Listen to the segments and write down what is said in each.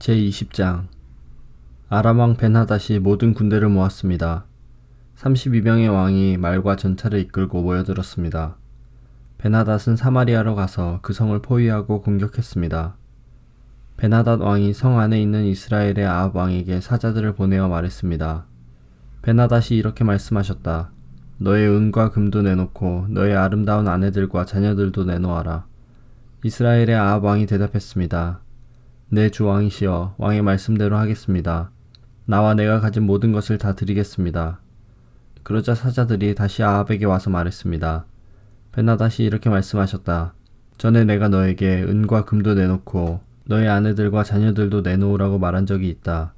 제20장 아람왕 벤하닷이 모든 군대를 모았습니다. 32명의 왕이 말과 전차를 이끌고 모여들었습니다. 벤하닷은 사마리아로 가서 그 성을 포위하고 공격했습니다. 벤하닷 왕이 성 안에 있는 이스라엘의 아합 왕에게 사자들을 보내어 말했습니다. 벤하닷이 이렇게 말씀하셨다. 너의 은과 금도 내놓고 너의 아름다운 아내들과 자녀들도 내놓아라. 이스라엘의 아합 왕이 대답했습니다. 내 주 왕이시여 왕의 말씀대로 하겠습니다. 나와 내가 가진 모든 것을 다 드리겠습니다. 그러자 사자들이 다시 아합에게 와서 말했습니다. 베나다시 이렇게 말씀하셨다. 전에 내가 너에게 은과 금도 내놓고 너의 아내들과 자녀들도 내놓으라고 말한 적이 있다.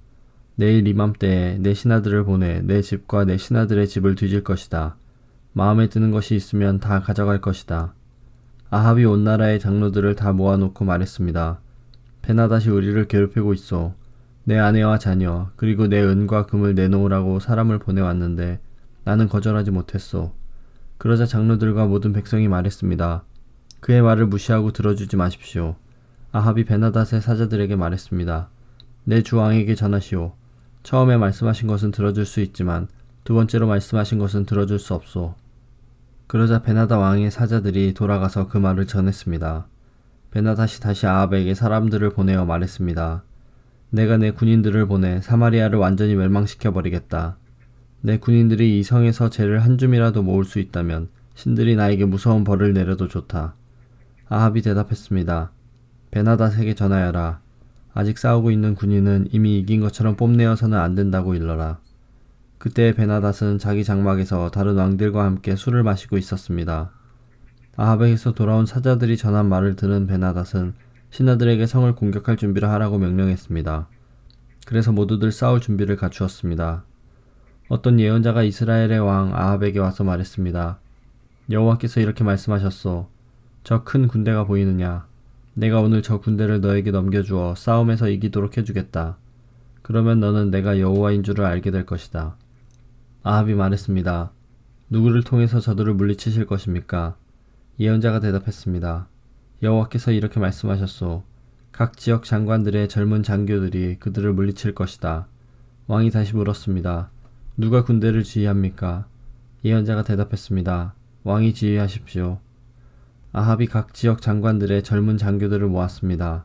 내일 이맘때에 내 신하들을 보내 내 집과 내 신하들의 집을 뒤질 것이다. 마음에 드는 것이 있으면 다 가져갈 것이다. 아합이 온 나라의 장로들을 다 모아놓고 말했습니다. 베나다시 우리를 괴롭히고 있어. 내 아내와 자녀, 그리고 내 은과 금을 내놓으라고 사람을 보내왔는데 나는 거절하지 못했소. 그러자 장로들과 모든 백성이 말했습니다. 그의 말을 무시하고 들어주지 마십시오. 아합이 베나닷의 사자들에게 말했습니다. 내 주 왕에게 전하시오. 처음에 말씀하신 것은 들어줄 수 있지만 두 번째로 말씀하신 것은 들어줄 수 없소. 그러자 베나다 왕의 사자들이 돌아가서 그 말을 전했습니다. 베나다시 다시 아합에게 사람들을 보내어 말했습니다. 내가 내 군인들을 보내 사마리아를 완전히 멸망시켜 버리겠다. 내 군인들이 이 성에서 죄를 한 줌이라도 모을 수 있다면 신들이 나에게 무서운 벌을 내려도 좋다. 아합이 대답했습니다. 베나닷에게 전하여라. 아직 싸우고 있는 군인은 이미 이긴 것처럼 뽐내어서는 안 된다고 일러라. 그때 베나닷은 자기 장막에서 다른 왕들과 함께 술을 마시고 있었습니다. 아합에게서 돌아온 사자들이 전한 말을 들은 베나닷은 신하들에게 성을 공격할 준비를 하라고 명령했습니다. 그래서 모두들 싸울 준비를 갖추었습니다. 어떤 예언자가 이스라엘의 왕 아합에게 와서 말했습니다. 여호와께서 이렇게 말씀하셨소. 저 큰 군대가 보이느냐? 내가 오늘 저 군대를 너에게 넘겨주어 싸움에서 이기도록 해주겠다. 그러면 너는 내가 여호와인 줄을 알게 될 것이다. 아합이 말했습니다. 누구를 통해서 저들을 물리치실 것입니까? 예언자가 대답했습니다. 여호와께서 이렇게 말씀하셨소. 각 지역 장관들의 젊은 장교들이 그들을 물리칠 것이다. 왕이 다시 물었습니다. 누가 군대를 지휘합니까? 예언자가 대답했습니다. 왕이 지휘하십시오. 아합이 각 지역 장관들의 젊은 장교들을 모았습니다.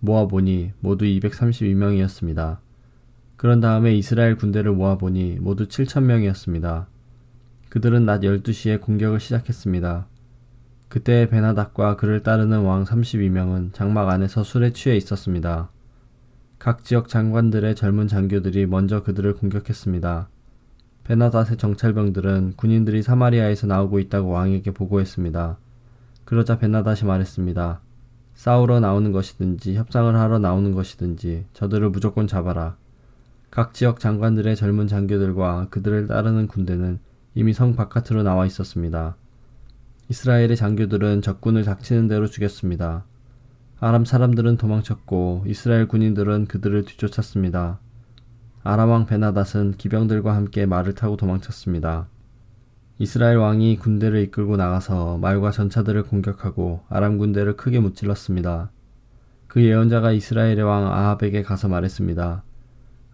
모아보니 모두 232명이었습니다. 그런 다음에 이스라엘 군대를 모아보니 모두 7천명이었습니다. 그들은 낮 12시에 공격을 시작했습니다. 그때 베나닥과 그를 따르는 왕 32명은 장막 안에서 술에 취해 있었습니다. 각 지역 장관들의 젊은 장교들이 먼저 그들을 공격했습니다. 베나닷의 정찰병들은 군인들이 사마리아에서 나오고 있다고 왕에게 보고했습니다. 그러자 베나닷이 말했습니다. 싸우러 나오는 것이든지 협상을 하러 나오는 것이든지 저들을 무조건 잡아라. 각 지역 장관들의 젊은 장교들과 그들을 따르는 군대는 이미 성 바깥으로 나와 있었습니다. 이스라엘의 장교들은 적군을 닥치는 대로 죽였습니다. 아람 사람들은 도망쳤고 이스라엘 군인들은 그들을 뒤쫓았습니다. 아람 왕 베나닷은 기병들과 함께 말을 타고 도망쳤습니다. 이스라엘 왕이 군대를 이끌고 나가서 말과 전차들을 공격하고 아람 군대를 크게 무찔렀습니다. 그 예언자가 이스라엘의 왕 아합에게 가서 말했습니다.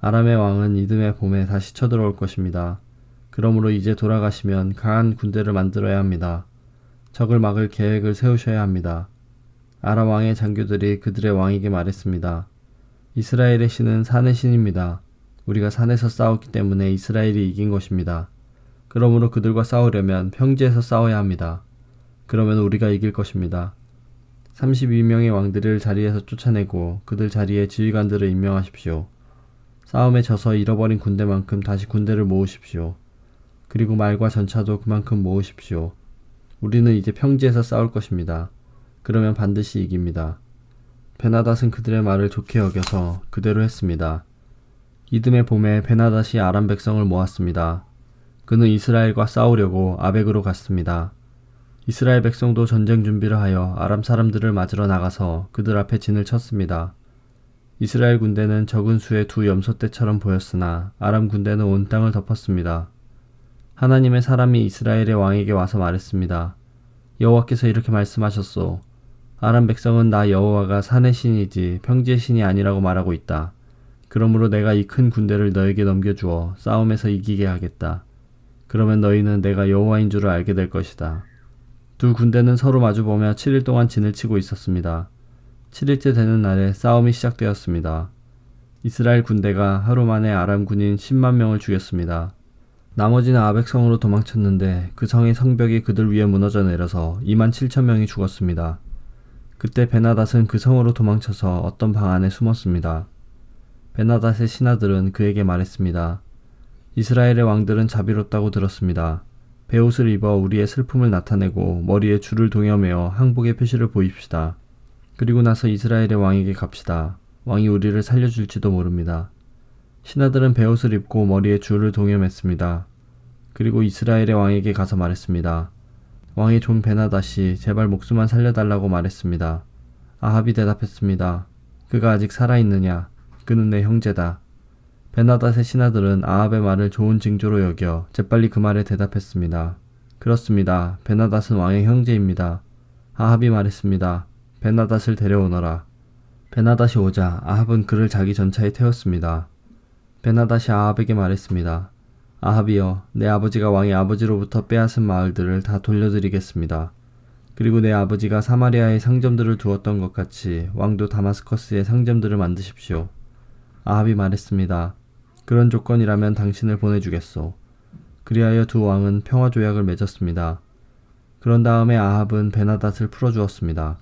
아람의 왕은 이듬해 봄에 다시 쳐들어올 것입니다. 그러므로 이제 돌아가시면 강한 군대를 만들어야 합니다. 적을 막을 계획을 세우셔야 합니다. 아람 왕의 장교들이 그들의 왕에게 말했습니다. 이스라엘의 신은 산의 신입니다. 우리가 산에서 싸웠기 때문에 이스라엘이 이긴 것입니다. 그러므로 그들과 싸우려면 평지에서 싸워야 합니다. 그러면 우리가 이길 것입니다. 32명의 왕들을 자리에서 쫓아내고 그들 자리에 지휘관들을 임명하십시오. 싸움에 져서 잃어버린 군대만큼 다시 군대를 모으십시오. 그리고 말과 전차도 그만큼 모으십시오. 우리는 이제 평지에서 싸울 것입니다. 그러면 반드시 이깁니다. 베나닷은 그들의 말을 좋게 여겨서 그대로 했습니다. 이듬해 봄에 베나닷이 아람 백성을 모았습니다. 그는 이스라엘과 싸우려고 아벡으로 갔습니다. 이스라엘 백성도 전쟁 준비를 하여 아람 사람들을 맞으러 나가서 그들 앞에 진을 쳤습니다. 이스라엘 군대는 적은 수의 두 염소 떼처럼 보였으나 아람 군대는 온 땅을 덮었습니다. 하나님의 사람이 이스라엘의 왕에게 와서 말했습니다. 여호와께서 이렇게 말씀하셨소. 아람 백성은 나 여호와가 산의 신이지 평지의 신이 아니라고 말하고 있다. 그러므로 내가 이 큰 군대를 너에게 넘겨주어 싸움에서 이기게 하겠다. 그러면 너희는 내가 여호와인 줄을 알게 될 것이다. 두 군대는 서로 마주보며 7일 동안 진을 치고 있었습니다. 7일째 되는 날에 싸움이 시작되었습니다. 이스라엘 군대가 하루 만에 아람 군인 10만 명을 죽였습니다. 나머지는 아벡성으로 도망쳤는데 그 성의 성벽이 그들 위에 무너져 내려서 2만 7천 명이 죽었습니다. 그때 베나닷은 그 성으로 도망쳐서 어떤 방 안에 숨었습니다. 베나닷의 신하들은 그에게 말했습니다. 이스라엘의 왕들은 자비롭다고 들었습니다. 베옷을 입어 우리의 슬픔을 나타내고 머리에 줄을 동여매어 항복의 표시를 보입시다. 그리고 나서 이스라엘의 왕에게 갑시다. 왕이 우리를 살려줄지도 모릅니다. 신하들은 베옷을 입고 머리에 줄을 동여맸습니다. 그리고 이스라엘의 왕에게 가서 말했습니다. 왕이 좀 베나다시 제발 목숨만 살려달라고 말했습니다. 아합이 대답했습니다. 그가 아직 살아있느냐? 그는 내 형제다. 베나닷의 신하들은 아합의 말을 좋은 징조로 여겨 재빨리 그 말에 대답했습니다. 그렇습니다. 베나닷은 왕의 형제입니다. 아합이 말했습니다. 베나닷을 데려오너라. 베나닷이 오자 아합은 그를 자기 전차에 태웠습니다. 베나닷이 아합에게 말했습니다. 아합이여, 내 아버지가 왕의 아버지로부터 빼앗은 마을들을 다 돌려드리겠습니다. 그리고 내 아버지가 사마리아에 상점들을 두었던 것 같이 왕도 다마스커스에 상점들을 만드십시오. 아합이 말했습니다. 그런 조건이라면 당신을 보내주겠소. 그리하여 두 왕은 평화 조약을 맺었습니다. 그런 다음에 아합은 베나닷을 풀어주었습니다.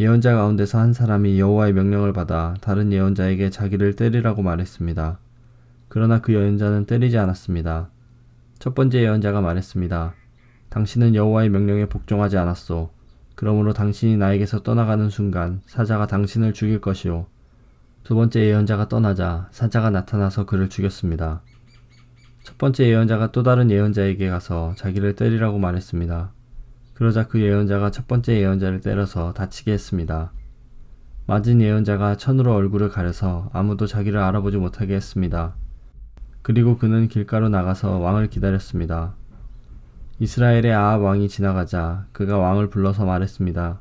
예언자 가운데서 한 사람이 여호와의 명령을 받아 다른 예언자에게 자기를 때리라고 말했습니다. 그러나 그 예언자는 때리지 않았습니다. 첫 번째 예언자가 말했습니다. 당신은 여호와의 명령에 복종하지 않았소. 그러므로 당신이 나에게서 떠나가는 순간 사자가 당신을 죽일 것이오. 두 번째 예언자가 떠나자 사자가 나타나서 그를 죽였습니다. 첫 번째 예언자가 또 다른 예언자에게 가서 자기를 때리라고 말했습니다. 그러자 그 예언자가 첫 번째 예언자를 때려서 다치게 했습니다. 맞은 예언자가 천으로 얼굴을 가려서 아무도 자기를 알아보지 못하게 했습니다. 그리고 그는 길가로 나가서 왕을 기다렸습니다. 이스라엘의 아합 왕이 지나가자 그가 왕을 불러서 말했습니다.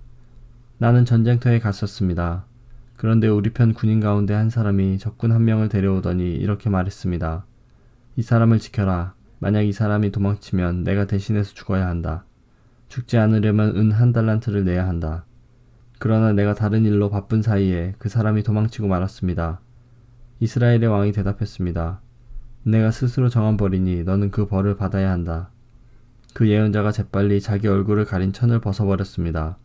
나는 전쟁터에 갔었습니다. 그런데 우리 편 군인 가운데 한 사람이 적군 한 명을 데려오더니 이렇게 말했습니다. 이 사람을 지켜라. 만약 이 사람이 도망치면 내가 대신해서 죽어야 한다. 죽지 않으려면 은 한 달란트를 내야 한다. 그러나 내가 다른 일로 바쁜 사이에 그 사람이 도망치고 말았습니다. 이스라엘의 왕이 대답했습니다. 내가 스스로 정한 벌이니 너는 그 벌을 받아야 한다. 그 예언자가 재빨리 자기 얼굴을 가린 천을 벗어버렸습니다.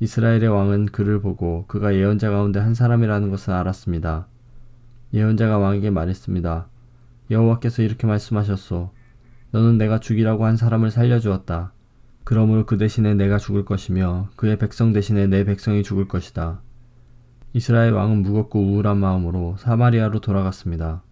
이스라엘의 왕은 그를 보고 그가 예언자 가운데 한 사람이라는 것을 알았습니다. 예언자가 왕에게 말했습니다. 여호와께서 이렇게 말씀하셨소. 너는 내가 죽이라고 한 사람을 살려주었다. 그러므로 그 대신에 내가 죽을 것이며 그의 백성 대신에 내 백성이 죽을 것이다. 이스라엘 왕은 무겁고 우울한 마음으로 사마리아로 돌아갔습니다.